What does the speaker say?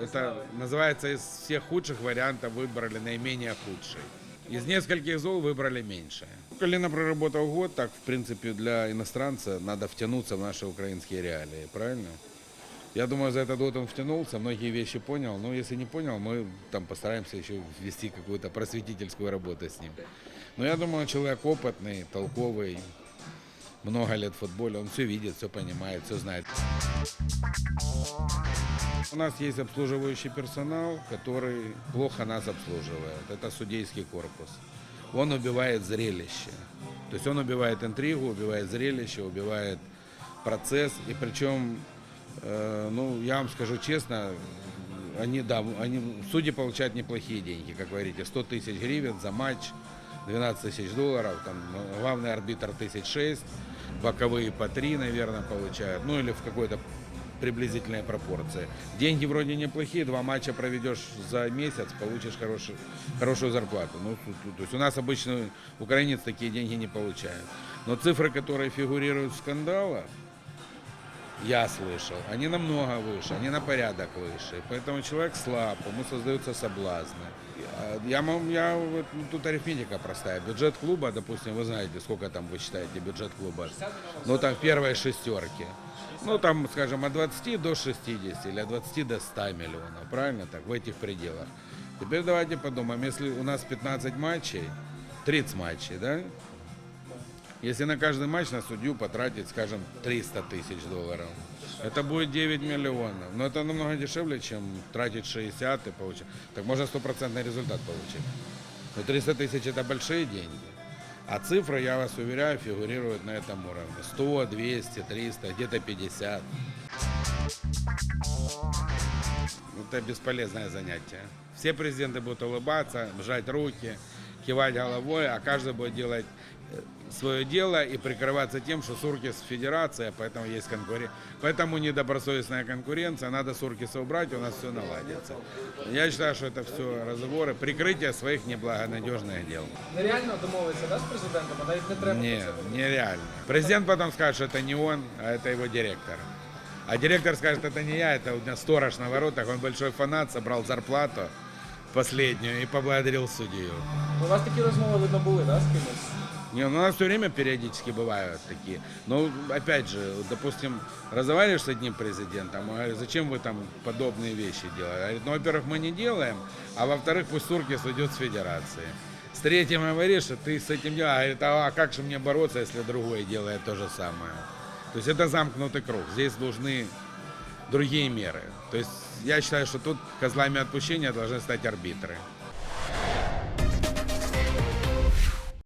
Это называется из всех худших вариантов выбрали наименее худший. Из нескольких зол выбрали меньшее. Колено проработал год, так, в принципе, для иностранца надо втянуться в наши украинские реалии, правильно? Я думаю, за этот год он втянулся, многие вещи понял. Но если не понял, мы там постараемся еще ввести какую-то просветительскую работу с ним. Но я думаю, человек опытный, толковый, много лет в футболе, он все видит, все понимает, все знает. У нас есть обслуживающий персонал, который плохо нас обслуживает. Это судейский корпус. Он убивает зрелище. То есть он убивает интригу, убивает зрелище, убивает процесс. И причем, э, ну, я вам скажу честно, они, да, они, судьи получают неплохие деньги, как говорите, 100 тысяч гривен за матч, 12 тысяч долларов, там, э, главный арбитр тысяч шесть, боковые по 3, наверное, получают, ну или в какой-то приблизительной пропорции. Деньги вроде неплохие, два матча проведешь за месяц, получишь хороший, хорошую зарплату. Ну, то есть у нас обычно украинец такие деньги не получает. Но цифры, которые фигурируют в скандалах, я слышал, они намного выше, они на порядок выше. Поэтому человек слаб, ему создаются соблазны. А Я, я вот, ну, тут арифметика простая. Бюджет клуба, допустим, вы знаете, сколько там вы считаете бюджет клуба? Ну, там в первой шестерке. Ну, там, скажем, от 20 до 60 или от 20 до 100 миллионов, правильно так, в этих пределах. Теперь давайте подумаем, если у нас 15 матчей, 30 матчей, да? Если на каждый матч на судью потратить, скажем, 300 тысяч долларов, это будет 9 миллионов. Но это намного дешевле, чем тратить 60 и получить. Так можно стопроцентный результат получить. Но 300 тысяч это большие деньги. А цифры, я вас уверяю, фигурируют на этом уровне. 100, 200, 300, где-то 50. Это бесполезное занятие. Все президенты будут улыбаться, сжать руки, кивать головой, а каждый будет делать свое дело и прикрываться тем, что Суркис федерация, поэтому есть конкуренция. Поэтому недобросовестная конкуренция, надо Суркиса убрать, у нас все наладится. Я считаю, что это все разговоры, прикрытие своих неблагонадежных дел. Нереально домовитися да, з президентом, а не треба. Це нереально. Президент потом скажет, что это не он, а это его директор. А директор скажет, это не я, это у меня сторож на воротах, он большой фанат, собрал зарплату последнюю и поблагодарил судью. У вас такі розмови видно були, да, з кимось? Не, ну у нас все время периодически бывают такие. Но опять же, допустим, разговариваешь с одним президентом, говорит, зачем вы там подобные вещи делаете? Говорит, ну, во-первых, мы не делаем, а во-вторых, пусть Суркис уйдет с федерации. С третьим говоришь, что ты с этим делаешь, говорит, а как же мне бороться, если другой делает то же самое? То есть это замкнутый круг. Здесь нужны другие меры. То есть я считаю, что тут козлами отпущения должны стать арбитры.